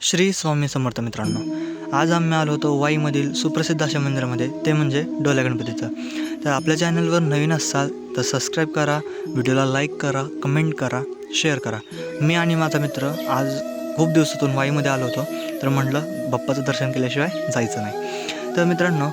श्री स्वामी समर्थ मित्रांनो आज आम्ही आलो होतो वाईमधील सुप्रसिद्ध अशा मंदिरामध्ये ते म्हणजे डोल्या गणपतीचं. तर आपल्या चॅनलवर नवीन असाल तर सबस्क्राईब करा व्हिडिओला लाईक करा कमेंट करा शेअर करा. मी आणि माझा मित्र आज खूप दिवसातून वाईमध्ये आलो होतो तर म्हटलं बाप्पाचं दर्शन केल्याशिवाय जायचं नाही. तर मित्रांनो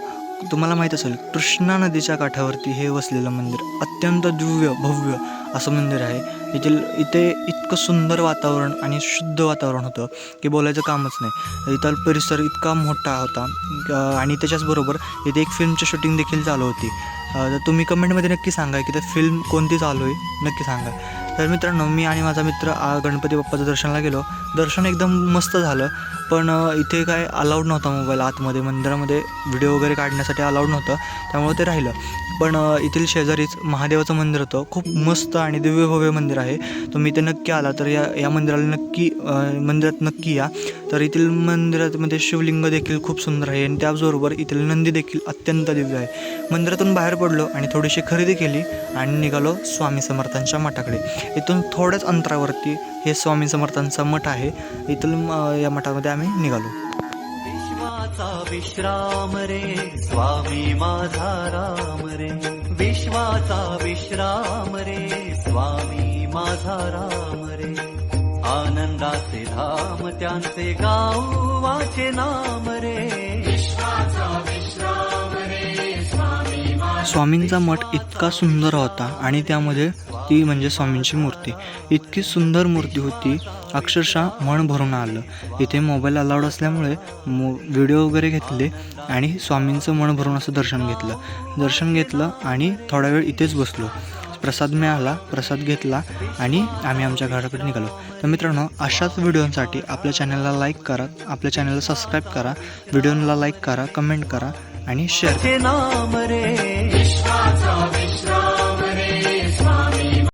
तुम्हाला माहीत असेल कृष्णा नदीच्या काठावरती हे वसलेलं मंदिर अत्यंत दिव्य भव्य असं मंदिर आहे. येथील इथे इतकं सुंदर वातावरण आणि शुद्ध वातावरण होतं की बोलायचं कामच नाही. इथं परिसर इतका मोठा होता आणि त्याच्याचबरोबर इथे एक फिल्मची शूटिंग देखील चालू होती. तर तुम्ही कमेंटमध्ये नक्की सांगा की ते फिल्म कोणती चालू आहे नक्की सांगा. तर मित्रांनो मी आणि माझा मित्र आ, गणपती बाप्पाच्या दर्शनाला गेलो. दर्शन एकदम मस्त झालं. पण इथे काय अलाउड नव्हता मोबाईल आतमध्ये मंदिरामध्ये व्हिडिओ वगैरे काढण्यासाठी अलाउड नव्हतं त्यामुळे ते राहिलं. पण येथील शेजारीच महादेवाचं मंदिर होतं. खूप मस्त आणि दिव्य भव्य मंदिर आहे. तुम्ही इथे नक्की आला तर या या मंदिराला नक्की मंदिरात नक्की या. तर येथील मंदिरामध्ये शिवलिंग देखील खूप सुंदर आहे आणि त्याचबरोबर येथील नंदी देखील अत्यंत दिव्य आहे. मंदिरातून बाहेर पडलो आणि थोडीशी खरेदी केली आणि निघालो स्वामी समर्थांच्या मठाकडे. इथून थोड्याच अंतरावरती हे स्वामी समर्थांचा मठ आहे. इथून या मठामध्ये आम्ही निघालो. विश्वाचा विश्राम रे स्वामी माझा राम रे. विश्वाचा विश्राम रे स्वामी माझा राम रे. आनंदाचे धाम त्यांचे गाऊ वाचे नाम रे. स्वामींचा मठ इतका सुंदर होता आणि त्यामध्ये ती म्हणजे स्वामींची मूर्ती. इतकी सुंदर मूर्ती होती. अक्षरशः मन भरून आलं. इथे मोबाईल अलाउड असल्यामुळे मो व्हिडिओ वगैरे घेतले आणि स्वामींचं मन भरून असं दर्शन घेतलं. दर्शन घेतलं आणि थोडा वेळ इथेच बसलो. प्रसाद मिळाला प्रसाद घेतला आणि आम्ही आमच्या घराकडे निघालो. तर मित्रांनो अशाच व्हिडिओंसाठी आपल्या चॅनलला लाईक करा आपल्या चॅनलला सबस्क्राईब करा व्हिडिओला लाईक करा कमेंट करा आणि शेअर करा. नाम रे